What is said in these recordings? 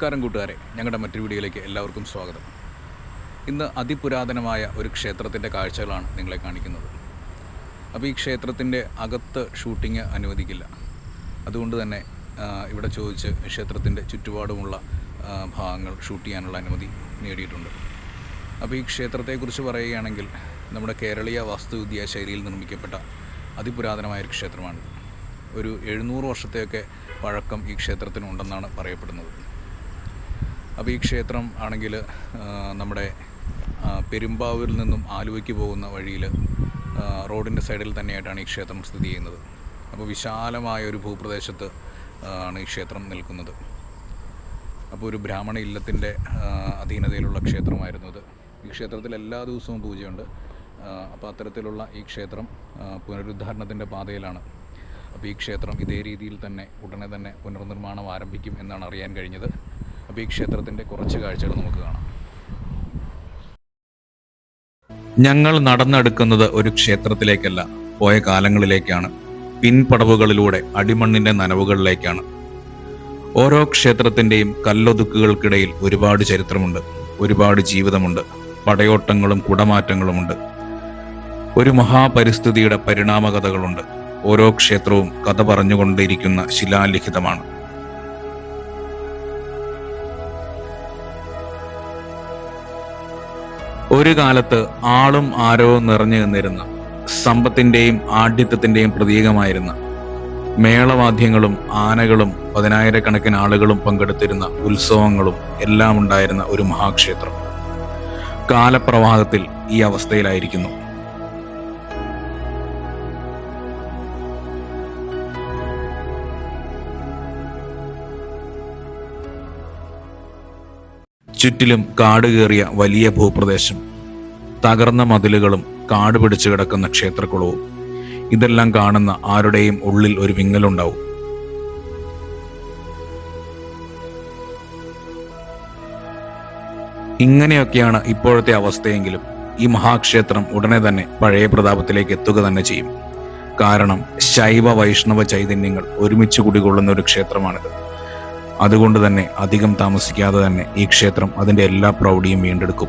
നമസ്കാരം കൂട്ടുകാരെ. ഞങ്ങളുടെ മറ്റൊരു വീഡിയോയിലേക്ക് എല്ലാവർക്കും സ്വാഗതം. ഇന്ന് അതിപുരാതനമായ ഒരു ക്ഷേത്രത്തിന്റെ കാഴ്ചകളാണ് നിങ്ങളെ കാണിക്കുന്നത്. അപ്പോൾ ഈ ക്ഷേത്രത്തിന്റെ അകത്ത് ഷൂട്ടിംഗ് അനുവദിക്കില്ല. അതുകൊണ്ട് തന്നെ ഇവിടെ ചോദിച്ച് ക്ഷേത്രത്തിന്റെ ചുറ്റുപാടുമുള്ള ഭാഗങ്ങൾ ഷൂട്ട് ചെയ്യാനുള്ള അനുമതി നേടിയിട്ടുണ്ട്. അപ്പോൾ ഈ ക്ഷേത്രത്തെക്കുറിച്ച് പറയുകയാണെങ്കിൽ നമ്മുടെ കേരളീയ വാസ്തുവിദ്യാ ശൈലിയിൽ നിർമ്മിക്കപ്പെട്ട അതിപുരാതനമായ ക്ഷേത്രമാണ് ഒരു എഴുന്നൂറ് വർഷത്തെയൊക്കെ പഴക്കം ഈ ക്ഷേത്രത്തിനുണ്ടെന്നാണ് പറയപ്പെടുന്നത്. അപ്പോൾ ഈ ക്ഷേത്രം ആണെങ്കിൽ നമ്മുടെ പെരുമ്പാവൂരിൽ നിന്നും ആലുവയ്ക്ക് പോകുന്ന വഴിയിൽ റോഡിന്റെ സൈഡിൽ തന്നെയായിട്ടാണ് ഈ ക്ഷേത്രം സ്ഥിതി ചെയ്യുന്നത്. അപ്പോൾ വിശാലമായ ഒരു ഭൂപ്രദേശത്ത് ആണ് ഈ ക്ഷേത്രം നിൽക്കുന്നത്. അപ്പോൾ ഒരു ബ്രാഹ്മണ ഇല്ലത്തിന്റെ അധീനതയിലുള്ള ക്ഷേത്രമായിരുന്നു ഇത് ഈ ക്ഷേത്രത്തിൽ എല്ലാ ദിവസവും പൂജയുണ്ട്. അപ്പോൾ അത്തരത്തിലുള്ള ഈ ക്ഷേത്രം പുനരുദ്ധാരണത്തിന്റെ പാതയിലാണ്. അപ്പോൾ ഈ ക്ഷേത്രം ഇതേ രീതിയിൽ തന്നെ ഉടനെ തന്നെ പുനർനിർമ്മാണം ആരംഭിക്കും എന്നാണ് അറിയാൻ കഴിഞ്ഞത്. അപ്പോൾ ഈ ക്ഷേത്രത്തിന്റെ കുറച്ച് കാഴ്ചകൾ നമുക്ക് കാണാം. ഞങ്ങൾ നടന്നെടുക്കുന്നത് ഒരു ക്ഷേത്രത്തിലേക്കല്ല പോയ കാലങ്ങളിലേക്കാണ്. പിൻപടവുകളിലൂടെ അടിമണ്ണിന്റെ നനവുകളിലേക്കാണ്. ഓരോ ക്ഷേത്രത്തിന്റെയും കല്ലൊതുക്കുകൾക്കിടയിൽ ഒരുപാട് ചരിത്രമുണ്ട് ഒരുപാട് ജീവിതമുണ്ട് പടയോട്ടങ്ങളും കുടമാറ്റങ്ങളുമുണ്ട്. ഒരു മഹാപരിസ്ഥിതിയുടെ പരിണാമകഥകളുണ്ട്. ഓരോ ക്ഷേത്രവും കഥ പറഞ്ഞുകൊണ്ടിരിക്കുന്ന ശിലാലിഖിതമാണ്. ഒരു കാലത്ത് ആളും ആരവും നിറഞ്ഞു നിന്നിരുന്ന സമ്പത്തിന്റെയും ആഢ്യത്വത്തിന്റെയും പ്രതീകമായിരുന്ന മേളവാദ്യങ്ങളും ആനകളും പതിനായിരക്കണക്കിന് ആളുകളും പങ്കെടുത്തിരുന്ന ഉത്സവങ്ങളും എല്ലാം ഉണ്ടായിരുന്ന ഒരു മഹാക്ഷേത്രം. കാലപ്രവാഹത്തിൽ ഈ അവസ്ഥയിലായിരിക്കുന്നു. ചുറ്റിലും കാട് കയറിയ വലിയ ഭൂപ്രദേശം. തകർന്ന മതിലുകളും കാട് പിടിച്ചു കിടക്കുന്ന ക്ഷേത്രക്കുളവും. ഇതെല്ലാം കാണുന്ന ആരുടെയും ഉള്ളിൽ ഒരു വിങ്ങലുണ്ടാവും. ഇങ്ങനെയൊക്കെയാണ് ഇപ്പോഴത്തെ അവസ്ഥയെങ്കിലും ഈ മഹാക്ഷേത്രം ഉടനെ തന്നെ പഴയ പ്രതാപത്തിലേക്ക് എത്തുക തന്നെ ചെയ്യും. കാരണം ശൈവ വൈഷ്ണവ ചൈതന്യങ്ങൾ ഒരുമിച്ച് കുടികൊള്ളുന്ന ഒരു ക്ഷേത്രമാണിത്. അതുകൊണ്ട് തന്നെ അധികം താമസിക്കാതെ തന്നെ ഈ ക്ഷേത്രം അതിന്റെ എല്ലാ പ്രൗഢിയും വീണ്ടെടുക്കും.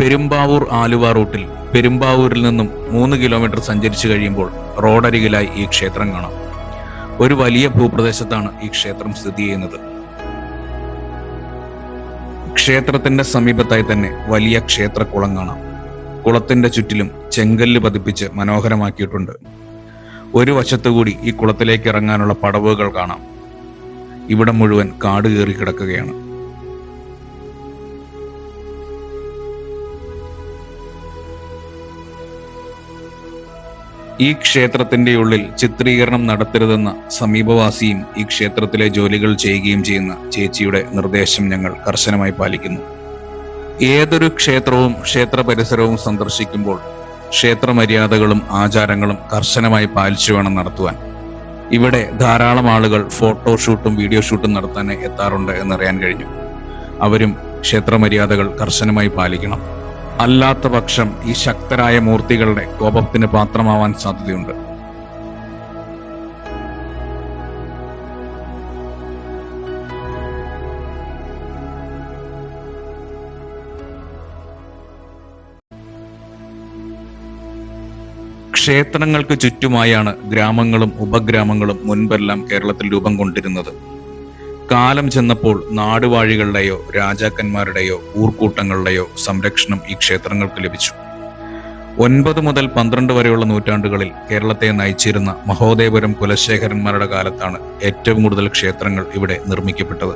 പെരുമ്പാവൂർ ആലുവ റൂട്ടിൽ പെരുമ്പാവൂരിൽ നിന്നും മൂന്ന് കിലോമീറ്റർ സഞ്ചരിച്ചു കഴിയുമ്പോൾ റോഡരികിലായി ഈ ക്ഷേത്രം കാണാം. ഒരു വലിയ ഭൂപ്രദേശത്താണ് ഈ ക്ഷേത്രം സ്ഥിതി ചെയ്യുന്നത്. ക്ഷേത്രത്തിന്റെ സമീപത്തായി തന്നെ വലിയ ക്ഷേത്രക്കുളം കാണാം. കുളത്തിന്റെ ചുറ്റിലും ചെങ്കല്ല് പതിപ്പിച്ച് മനോഹരമാക്കിയിട്ടുണ്ട്. ഒരു വശത്തുകൂടി ഈ കുളത്തിലേക്ക് ഇറങ്ങാനുള്ള പടവുകൾ കാണാം. ഇവിടെ മുഴുവൻ കാട് കയറി കിടക്കുകയാണ്. ഈ ക്ഷേത്രത്തിന്റെ ഉള്ളിൽ ചിത്രീകരണം നടത്തരുതെന്ന സമീപവാസിയും ഈ ക്ഷേത്രത്തിലെ ജോലികൾ ചെയ്യുകയും ചെയ്യുന്ന ചേച്ചിയുടെ നിർദ്ദേശം ഞങ്ങൾ കർശനമായി പാലിക്കുന്നു. ഏതൊരു ക്ഷേത്രവും ക്ഷേത്ര പരിസരവും സന്ദർശിക്കുമ്പോൾ ക്ഷേത്ര മര്യാദകളും ആചാരങ്ങളും കർശനമായി പാലിച്ചു വേണം നടത്തുവാൻ. ഇവിടെ ധാരാളം ആളുകൾ ഫോട്ടോ ഷൂട്ടും വീഡിയോ ഷൂട്ടും നടത്താൻ എത്താറുണ്ട് എന്നറിയാൻ കഴിഞ്ഞു. അവരും ക്ഷേത്ര മര്യാദകൾ കർശനമായി പാലിക്കണം. അല്ലാത്ത പക്ഷം ഈ ശക്തരായ മൂർത്തികളുടെ കോപത്തിന് പാത്രമാവാൻ സാധ്യതയുണ്ട്. ക്ഷേത്രങ്ങൾക്ക് ചുറ്റുമായാണ് ഗ്രാമങ്ങളും ഉപഗ്രാമങ്ങളും മുൻപെല്ലാം കേരളത്തിൽ രൂപം കൊണ്ടിരുന്നത്. കാലം ചെന്നപ്പോൾ നാടുവാഴികളുടെയോ രാജാക്കന്മാരുടെയോ ഊർക്കൂട്ടങ്ങളുടെയോ സംരക്ഷണം ഈ ക്ഷേത്രങ്ങൾക്ക് ലഭിച്ചു. ഒൻപത് മുതൽ പന്ത്രണ്ട് വരെയുള്ള നൂറ്റാണ്ടുകളിൽ കേരളത്തെ നയിച്ചിരുന്ന മഹോദയപുരം കുലശേഖരന്മാരുടെ കാലത്താണ് ഏറ്റവും കൂടുതൽ ക്ഷേത്രങ്ങൾ ഇവിടെ നിർമ്മിക്കപ്പെട്ടത്.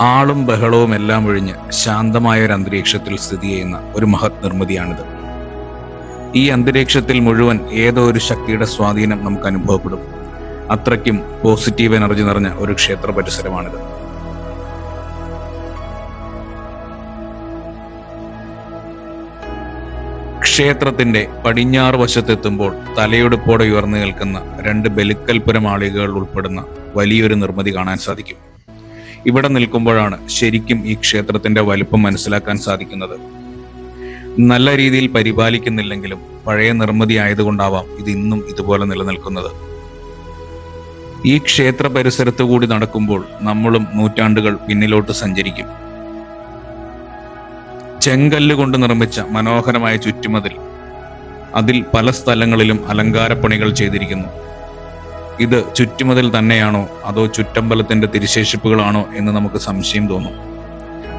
ആളും ബഹളവും എല്ലാം ഒഴിഞ്ഞ് ശാന്തമായ ഒരു അന്തരീക്ഷത്തിൽ സ്ഥിതി ചെയ്യുന്ന ഒരു മഹത് നിർമ്മിതിയാണിത്. ഈ അന്തരീക്ഷത്തിൽ മുഴുവൻ ഏതോ ഒരു ശക്തിയുടെ സ്വാധീനം നമുക്ക് അനുഭവപ്പെടും. അത്രയ്ക്കും പോസിറ്റീവ് എനർജി നിറഞ്ഞ ഒരു ക്ഷേത്ര പരിസരമാണിത്. ക്ഷേത്രത്തിന്റെ പടിഞ്ഞാറ് വശത്തെത്തുമ്പോൾ തലയെടുപ്പോടെ ഉയർന്നു നിൽക്കുന്ന രണ്ട് ബലിക്കൽപുര മാളികകൾ ഉൾപ്പെടുന്ന വലിയൊരു നിർമ്മിതി കാണാൻ സാധിക്കും. ഇവിടെ നിൽക്കുമ്പോഴാണ് ശരിക്കും ഈ ക്ഷേത്രത്തിന്റെ വലിപ്പം മനസ്സിലാക്കാൻ സാധിക്കുന്നത്. നല്ല രീതിയിൽ പരിപാലിക്കുന്നില്ലെങ്കിലും പഴയ നിർമ്മിതി ആയതുകൊണ്ടാവാം ഇത് ഇന്നും ഇതുപോലെ നിലനിൽക്കുന്നത്. ഈ ക്ഷേത്ര പരിസരത്തു കൂടി നടക്കുമ്പോൾ നമ്മളും നൂറ്റാണ്ടുകൾ പിന്നിലോട്ട് സഞ്ചരിക്കും. ചെങ്കല്ല് കൊണ്ട് നിർമ്മിച്ച മനോഹരമായ ചുറ്റുമതിൽ അതിൽ പല സ്ഥലങ്ങളിലും അലങ്കാരപ്പണികൾ ചെയ്തിരിക്കുന്നു. ഇത് ചുറ്റുമതിൽ തന്നെയാണോ അതോ ചുറ്റമ്പലത്തിന്റെ തിരിശേഷിപ്പുകളാണോ എന്ന് നമുക്ക് സംശയം തോന്നും.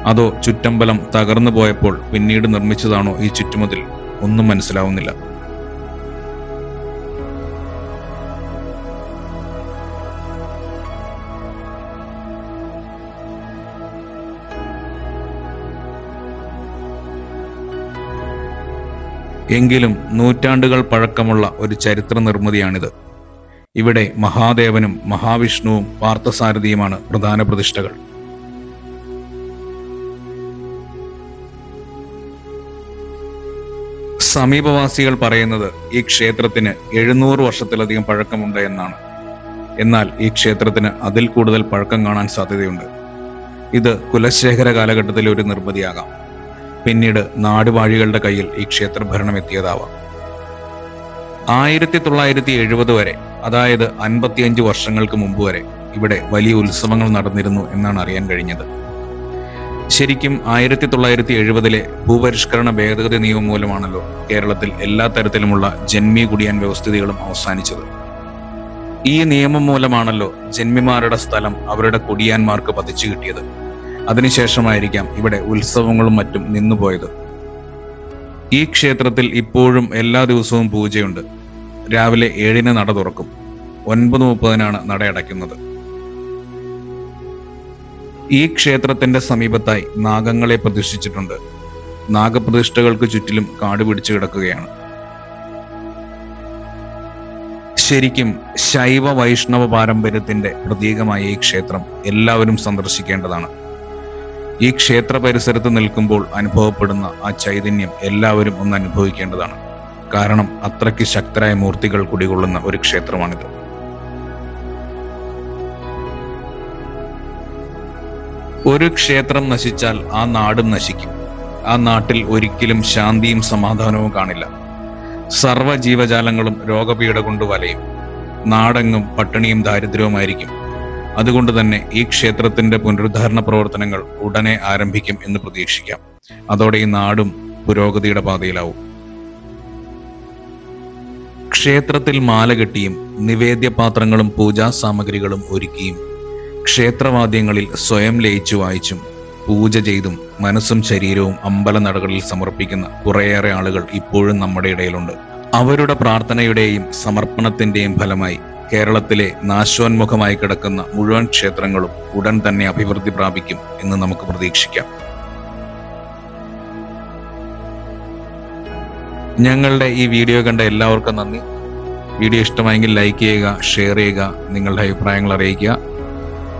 അതോ ചുറ്റമ്പലം തകർന്നു പോയപ്പോൾ പിന്നീട് നിർമ്മിച്ചതാണോ ഈ ചുറ്റുമതിൽ? ഒന്നും മനസ്സിലാവുന്നില്ല. എങ്കിലും നൂറ്റാണ്ടുകൾ പഴക്കമുള്ള ഒരു ചരിത്ര നിർമ്മിതിയാണിത്. ഇവിടെ മഹാദേവനും മഹാവിഷ്ണുവും പാർത്ഥസാരഥിയുമാണ് പ്രധാന പ്രതിഷ്ഠകൾ. സമീപവാസികൾ പറയുന്നത് ഈ ക്ഷേത്രത്തിന് എഴുന്നൂറ് വർഷത്തിലധികം പഴക്കമുണ്ട് എന്നാണ്. എന്നാൽ ഈ ക്ഷേത്രത്തിന് അതിൽ കൂടുതൽ പഴക്കം കാണാൻ സാധ്യതയുണ്ട്. ഇത് കുലശേഖര കാലഘട്ടത്തിലെ ഒരു നിർമ്മിതിയാകാം. പിന്നീട് നാടുവാഴികളുടെ കയ്യിൽ ഈ ക്ഷേത്ര ഭരണം എത്തിയതാവാം. ആയിരത്തി തൊള്ളായിരത്തി എഴുപത് വരെ അതായത് അൻപത്തിയഞ്ച് വർഷങ്ങൾക്ക് മുമ്പ് വരെ ഇവിടെ വലിയ ഉത്സവങ്ങൾ നടന്നിരുന്നു എന്നാണ് അറിയാൻ കഴിഞ്ഞത്. ശരിക്കും ആയിരത്തി തൊള്ളായിരത്തി എഴുപതിലെ ഭൂപരിഷ്കരണ ഭേദഗതി നിയമം മൂലമാണല്ലോ കേരളത്തിൽ എല്ലാ തരത്തിലുമുള്ള ജന്മി കുടിയാൻ വ്യവസ്ഥിതികളും അവസാനിച്ചത്. ഈ നിയമം മൂലമാണല്ലോ ജന്മിമാരുടെ സ്ഥലം അവരുടെ കുടിയാന്മാർക്ക് പതിച്ചു കിട്ടിയത്. അതിനുശേഷമായിരിക്കാം ഇവിടെ ഉത്സവങ്ങളും മറ്റും നിന്നുപോയത്. ഈ ക്ഷേത്രത്തിൽ ഇപ്പോഴും എല്ലാ ദിവസവും പൂജയുണ്ട്. രാവിലെ ഏഴിന് നട തുറക്കും. ഒൻപത് മുപ്പതിനാണ് നട അടയ്ക്കുന്നത്. ഈ ക്ഷേത്രത്തിന്റെ സമീപത്തായി നാഗങ്ങളെ പ്രതിഷ്ഠിച്ചിട്ടുണ്ട്. നാഗപ്രതിഷ്ഠകൾക്ക് ചുറ്റിലും കാട് പിടിച്ചു കിടക്കുകയാണ്. ശരിക്കും ശൈവ വൈഷ്ണവ പാരമ്പര്യത്തിന്റെ പ്രതീകമായ ഈ ക്ഷേത്രം എല്ലാവരും സന്ദർശിക്കേണ്ടതാണ്. ഈ ക്ഷേത്ര പരിസരത്ത് നിൽക്കുമ്പോൾ അനുഭവപ്പെടുന്ന ആ ചൈതന്യം എല്ലാവരും ഒന്ന് അനുഭവിക്കേണ്ടതാണ്. കാരണം അത്രയ്ക്ക് ശക്തരായ മൂർത്തികൾ കുടികൊള്ളുന്ന ഒരു ക്ഷേത്രമാണിത്. ഒരു ക്ഷേത്രം നശിച്ചാൽ ആ നാടും നശിക്കും. ആ നാട്ടിൽ ഒരിക്കലും ശാന്തിയും സമാധാനവും കാണില്ല. സർവ ജീവജാലങ്ങളും രോഗപീഠ കൊണ്ട് വലയും. നാടെങ്ങും പട്ടിണിയും ദാരിദ്ര്യവുമായിരിക്കും. അതുകൊണ്ട് തന്നെ ഈ ക്ഷേത്രത്തിന്റെ പുനരുദ്ധാരണ പ്രവർത്തനങ്ങൾ ഉടനെ ആരംഭിക്കും എന്ന് പ്രതീക്ഷിക്കാം. അതോടെ ഈ നാടും പുരോഗതിയുടെ പാതയിലാവും. ക്ഷേത്രത്തിൽ മാല കെട്ടിയും നിവേദ്യ പാത്രങ്ങളും പൂജാ സാമഗ്രികളും ഒരുക്കിയും ക്ഷേത്രവാദ്യങ്ങളിൽ സ്വയം ലയിച്ചു വായിച്ചും പൂജ ചെയ്തും മനസ്സും ശരീരവും അമ്പല നടകളിൽ സമർപ്പിക്കുന്ന കുറേയേറെ ആളുകൾ ഇപ്പോഴും നമ്മുടെ ഇടയിലുണ്ട്. അവരുടെ പ്രാർത്ഥനയുടെയും സമർപ്പണത്തിന്റെയും ഫലമായി കേരളത്തിലെ നാശോന്മുഖമായി കിടക്കുന്ന മുഴുവൻ ക്ഷേത്രങ്ങളും ഉടൻ തന്നെ അഭിവൃദ്ധി പ്രാപിക്കും എന്ന് നമുക്ക് പ്രതീക്ഷിക്കാം. ഞങ്ങളുടെ ഈ വീഡിയോ കണ്ട എല്ലാവർക്കും നന്ദി. വീഡിയോ ഇഷ്ടമായെങ്കിൽ ലൈക്ക് ചെയ്യുക ഷെയർ ചെയ്യുക നിങ്ങളുടെ അഭിപ്രായങ്ങൾ അറിയിക്കുക.